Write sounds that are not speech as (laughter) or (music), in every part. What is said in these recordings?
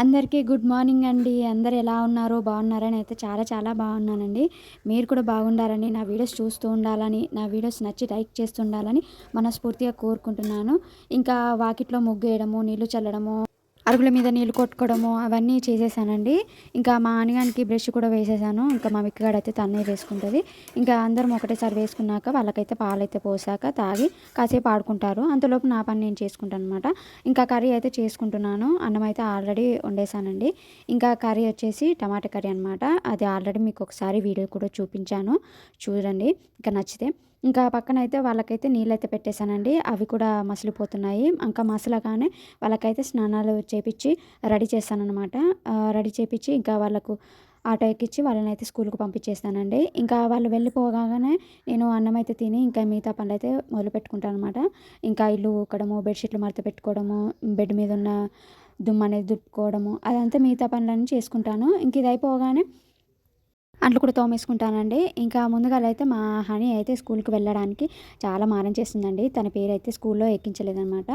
అందరికీ good morning అండి. అందరు ఎలా ఉన్నారో బాగున్నారని అయితే చాలా చాలా బాగున్నానండి. మీరు కూడా బాగుండాలని నా వీడియోస్ చూస్తూ ఉండాలని నా వీడియోస్ నచ్చి లైక్ చేస్తూ ఉండాలని మనస్ఫూర్తిగా కోరుకుంటున్నాను. ఇంకా వాకిట్లో ముగ్గు వేయడము నీళ్ళు చల్లడము అరుగుల మీద నీళ్ళు కొట్టుకోవడము అవన్నీ చేసేసానండి. ఇంకా మా ఆనిగానికి బ్రష్ కూడా వేసేసాను. ఇంకా మా మిక్కగాడైతే అయితే తన్నే వేసుకుంటుంది. ఇంకా అందరం ఒకటేసారి వేసుకున్నాక వాళ్ళకైతే పాలైతే పోసాక తాగి కాసేపు ఆడుకుంటారు. అంతలోపు నా పని నేను చేసుకుంటాను అనమాట ఇంకా కర్రీ అయితే చేసుకుంటున్నాను. అన్నం అయితే ఆల్రెడీ వండేసానండి. ఇంకా కర్రీ వచ్చేసి టమాటా కర్రీ అనమాట అది ఆల్రెడీ మీకు ఒకసారి వీడియో కూడా చూపించాను. చూడండి. ఇంకా నచ్చితే ఇంకా పక్కన అయితే వాళ్ళకైతే నీళ్ళైతే పెట్టేశానండి. అవి కూడా మసిలిపోతున్నాయి. ఇంకా మసలగానే వాళ్ళకైతే స్నానాలు చేపించి రెడీ చేస్తానన్నమాట. రెడీ చేపించి ఇంకా వాళ్ళకు ఆటో ఎక్కించి వాళ్ళని అయితే స్కూల్కి పంపించేస్తానండి. ఇంకా వాళ్ళు వెళ్ళిపోగానే నేను అన్నం అయితే తిని ఇంకా మిగతా పనులు అయితే మొదలు పెట్టుకుంటాను అనమాట ఇంకా ఇల్లు ఊకడము బెడ్షీట్లు మడత పెట్టుకోవడము బెడ్ మీద ఉన్న దుమ్ము అనేది దుప్పుకోవడము అదంతా మిగతా పనులన్నీ చేసుకుంటాను. ఇంక ఇది అయిపోగానే అంట్లు కూడా తోమేసుకుంటానండి. ఇంకా ముందుగా అయితే మా హనీ అయితే స్కూల్కి వెళ్ళడానికి చాలా మారం చేస్తుందండి. తన పేరు అయితే స్కూల్లో ఎక్కించలేదనమాట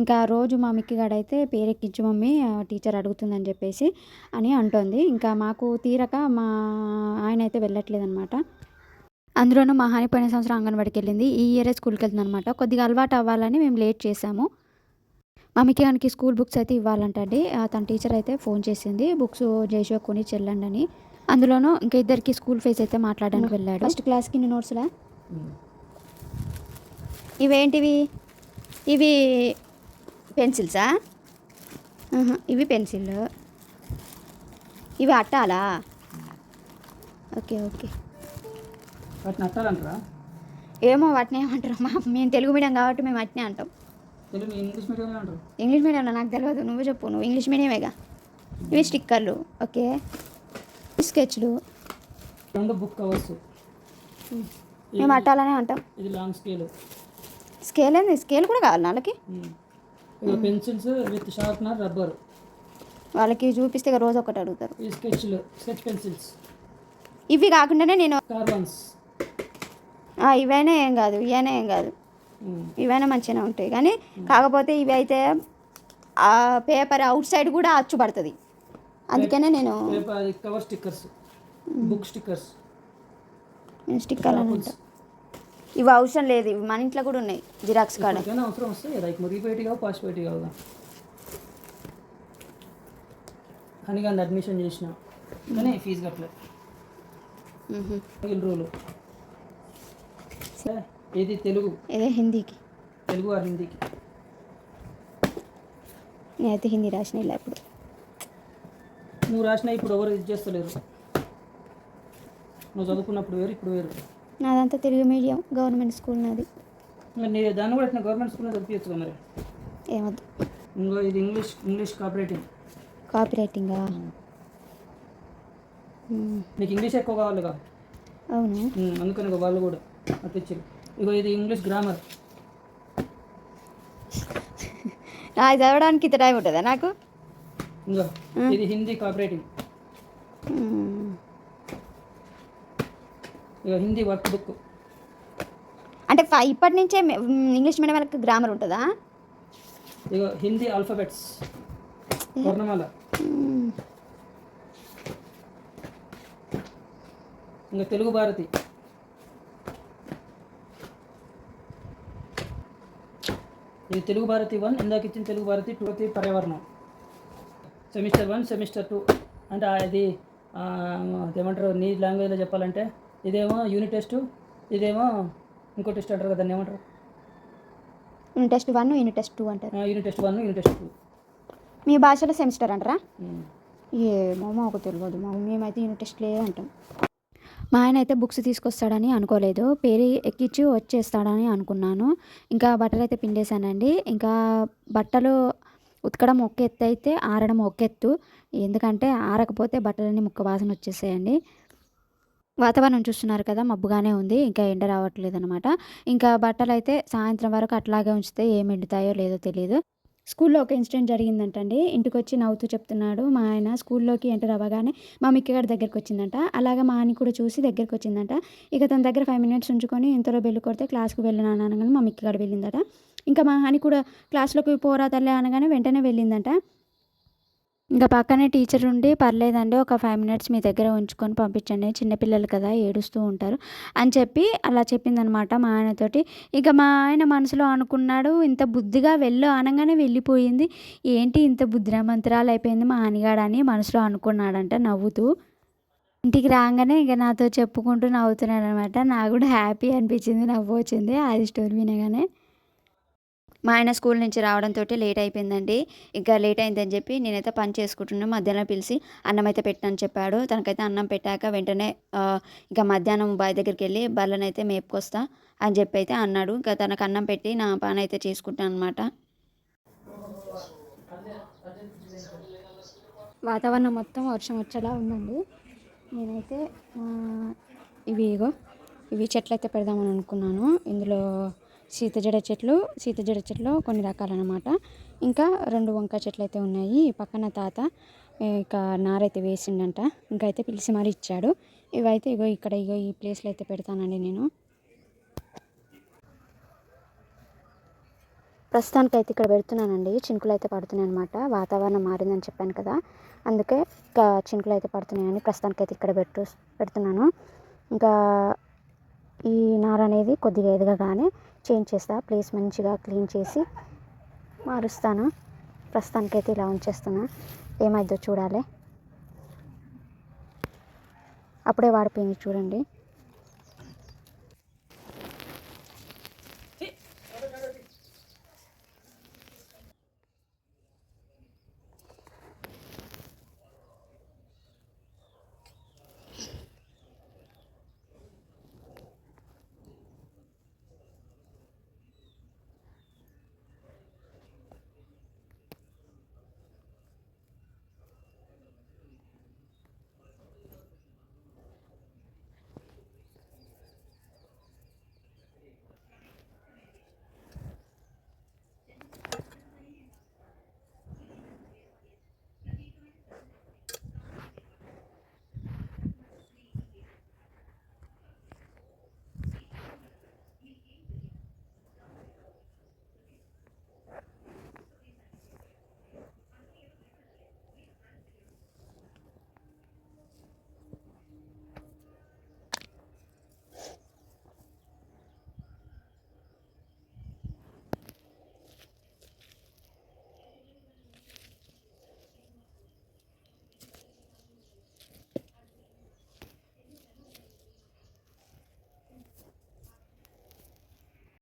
ఇంకా రోజు మా మిక్కిగాడైతే పేరు ఎక్కించు మమ్మీ టీచర్ అడుగుతుందని చెప్పేసి అని అంటోంది. ఇంకా మాకు తీరక మా ఆయన అయితే వెళ్ళట్లేదనమాట అందులోనూ మా హాని పోయిన సంవత్సరం అంగన్వాడికి వెళ్ళింది. ఈ ఇయరే స్కూల్కి వెళ్తుంది అనమాట కొద్దిగా అలవాటు అవ్వాలని మేము లేట్ చేసాము మా మిక్కిగానికి స్కూల్ బుక్స్ అయితే ఇవ్వాలంటండి. తన టీచర్ అయితే ఫోన్ చేసింది. బుక్స్ జేషో కొని చెల్లండి అని అందులోనూ ఇంకా ఇద్దరికి స్కూల్ ఫీజు అయితే మాట్లాడడానికి వెళ్ళాడు. ఫస్ట్ క్లాస్కి ఇన్ని నోట్స్లా? ఇవేంటివి? ఇవి పెన్సిల్సా? ఇవి పెన్సిల్ ఇవి అట్టాలా? Okay okay. వాటిని అట్టాలంటారా? ఏమో వాటిని ఏమంటారు మా మేము తెలుగు మీడియం కాబట్టి మేము అట్నే అంటాం. తెలుగు ఇంగ్లీష్ మీడియం అంటారు. ఇంగ్లీష్ మీడియంలో నాకు తెలియదు నువ్వు చెప్పు. నువ్వు ఇంగ్లీష్ మీడియమేగా? ఇవి స్టిక్కర్లు. ఓకే. స్కెచ్లు. రెండు బుక్ కవర్స్. మేము అట్టాలనే అంటాం. ఇది లాంగ్ స్కేల్. స్కేల్ ఏంది? స్కేల్ కూడా కావాలి వాళ్ళకి పెన్సిల్స్ విత్ షార్ప్నర్ రబ్బర్. వాళ్ళకి చూపిస్తే ఇక రోజు ఒకటి అడుగుతారు. ఈ స్కెచ్లు స్కెచ్ పెన్సిల్స్. ఇవి కాకుండానే నేను కార్బన్స్. ఆ, ఇవైనా ఏం కాదు ఇవైనా ఏం కాదు. ఇవైనా మంచిగానే ఉంటాయి. కానీ కాకపోతే ఇవి అయితే ఆ పేపర్ అవుట్ సైడ్ కూడా అచ్చు పడుతుంది. అందుకనే నేను కవర్ స్టిక్కర్స్ బుక్ స్టిక్కర్స్ నేను స్టిక్కర్లు అని అంటా. ఇవి అవసరం లేదు ఇవి మన ఇంట్లో కూడా ఉన్నాయి జిరాక్స్ ఏమైనా అవసరం వస్తే లైక్ మురిగిపోయేటి కావు పాసిపోయేటి కావుగా అని కానీ అడ్మిషన్ చేసిన కానీ ఫీజు కట్టలేదు. మిగిలిన రోజులు ఇది తెలుగు? ఇదే హిందీకి? తెలుగు ఆర్ హిందీకి? నేనైతే హిందీ రాసిన ఇలా ఇప్పుడు. నువ్వు రాసిన ఇప్పుడు ఎవరు ఇది చేస్తలేరు. నువ్వు చదువుకున్నప్పుడు వేరు ఇప్పుడు వేరు. నాదంతా తెలుగు మీడియం గవర్నమెంట్ స్కూల్ నాది. మరి నీ దాన్ని కూడా ఇట్లా గవర్నమెంట్ స్కూల్లో చదివించు మరి? ఏమొద్దు. ఇంకో ఇది ఇంగ్లీష్ ఇంగ్లీష్ కోఆపరేటివ్ కాపీ రైటింగా నీకు ఇంగ్లీష్ ఎక్కువ కావాలిగా? అవును. ఉమ్, అందుకని ఇక వాళ్ళు కూడా అట్టిచ్చారు. ఇగో ఇది ఇంగ్లీష్ గ్రామర్ (laughs) అది చదవడానికి ఇంత టైం ఉంటుందా నాకు? ఇంకా ఇది హిందీ కోఆపరేటివ్. ఇక హిందీ వర్క్ బుక్ అంటే ఇప్పటి నుంచే ఇంగ్లీష్ మీడియం వాళ్ళకి గ్రామర్ ఉంటుందా? ఇక హిందీ ఆల్ఫాబెట్స్ వర్ణమాల. ఇంకా తెలుగు భారతి. ఇది తెలుగు భారతి వన్ ఇందాక ఇచ్చిన తెలుగు భారతి టూ పర్యావరణం. Semester one semester two. అంటే ఆ, అదేమంటారు నీ లాంగ్వేజ్లో చెప్పాలంటే ఇదేమో యూనిట్ టెస్ట్ ఇదేమో ఇంకో టెస్ట్ అంటారు కదా దాన్ని ఏమంటారు? Unit test one unit test two అంటారు. Unit test one unit test two. మీ భాషలో సెమిస్టర్ అంటారా? ఏమో మాకు తెలియదు మాకు మేమైతే యూనిట్ టెస్ట్లే అంటాం. మా ఆయన అయితే బుక్స్ తీసుకొస్తాడని అనుకోలేదు పేరు ఎక్కించి వచ్చేస్తాడని అనుకున్నాను. ఇంకా బట్టలు అయితే పిండేశానండి. ఇంకా బట్టలు ఉతకడం ఒక ఎత్తు అయితే ఆరడం ఒక ఎత్తు. ఎందుకంటే ఆరకపోతే బట్టలన్నీ ముక్క వాసన వచ్చేసాయండి. వాతావరణం చూస్తున్నారు కదా మబ్బుగానే ఉంది ఇంకా ఎండ రావట్లేదు అనమాట ఇంకా బట్టలు అయితే సాయంత్రం వరకు అట్లాగే ఉంచితే ఏం ఎండుతాయో లేదో తెలియదు స్కూల్లో ఒక ఇన్సిడెంట్ జరిగిందంటండి. ఇంటికి వచ్చి నవ్వుతూ చెప్తున్నాడు. మా ఆయన స్కూల్లోకి ఎంటర్ అవ్వగానే మా మిక్కగాడి దగ్గరికి వచ్చిందంట అలాగా మా అని కూడా చూసి దగ్గరికి వచ్చిందంట ఇక తన దగ్గర ఫైవ్ మినిట్స్ ఉంచుకొని ఇంతలో బెల్లు కొడితే క్లాస్కి వెళ్ళినాను అనగానే మా మిక్కగాడు వెళ్ళిందట. ఇంకా మా హాని కూడా క్లాస్లోకి పోరా తల్లి అనగానే వెంటనే వెళ్ళిందంట. ఇంకా పక్కనే టీచర్ ఉండి పర్లేదండి ఒక ఫైవ్ మినిట్స్ మీ దగ్గర ఉంచుకొని పంపించండి చిన్నపిల్లలు కదా ఏడుస్తూ ఉంటారు. అని చెప్పి అలా చెప్పిందనమాట మా ఆయనతోటి. ఇక మా ఆయన మనసులో అనుకున్నాడు ఇంత బుద్ధిగా వెళ్ళు అనగానే వెళ్ళిపోయింది. ఏంటి ఇంత బుద్ధిమంతురాలు అయిపోయింది మా ఆయనగాడని మనసులో అనుకున్నాడంట నవ్వుతూ. ఇంటికి రాగానే ఇక నాతో చెప్పుకుంటూ నవ్వుతున్నాడు అనమాట నాకు కూడా హ్యాపీ అనిపించింది నవ్వు వచ్చింది అది స్టోరీ వినగానే. మా ఆయన స్కూల్ నుంచి రావడంతో లేట్ అయిపోయిందండి. ఇంకా లేట్ అయిందని చెప్పి నేనైతే పని చేసుకుంటున్నాను మధ్యాహ్నం పిలిచి అన్నం అయితే పెట్టనని చెప్పాడు. తనకైతే అన్నం పెట్టాక వెంటనే ఇంకా మధ్యాహ్నం బాయ్ దగ్గరికి వెళ్ళి బర్రెనైతే మేపుకొస్తా అని చెప్పి అయితే అన్నాడు. ఇంకా తనకు అన్నం పెట్టి నా పని అయితే చేసుకుంటాను అనమాట వాతావరణం మొత్తం వర్షం వచ్చేలా ఉందండి. నేనైతే ఇవి ఇగో ఇవి చెట్లు అయితే పెడదామని అనుకున్నాను. ఇందులో సీతజడ చెట్లు సీతజడ చెట్లు కొన్ని రకాలన్నమాట. ఇంకా రెండు వంకాయ చెట్లు అయితే ఉన్నాయి. ఈ పక్కన తాత ఇక నారైతే వేసిండంట. ఇంకా అయితే పిలిచి మరీ ఇచ్చాడు. ఇవైతే ఇగో ఇక్కడ ఇగో ఈ ప్లేస్లో అయితే పెడతానండి నేను. ప్రస్తుతానికి అయితే ఇక్కడ పెడుతున్నానండి. చినుకులు అయితే పడుతున్నాయి అనమాట వాతావరణం మారిందని చెప్పాను కదా. అందుకే ఇంకా చినుకులు అయితే పడుతున్నాయని ప్రస్తుతానికి అయితే ఇక్కడ పెట్టు పెడుతున్నాను. ఇంకా ఈ నార అనేది కొద్దిగా ఎదగగానే చేంజ్ చేస్తా. ప్లేస్ మంచిగా క్లీన్ చేసి మారుస్తాను. ప్రస్తుతానికైతే ఇలా ఉంచేస్తున్నా. ఏమైందో చూడాలి. అప్పుడే వాడిపోయింది చూడండి.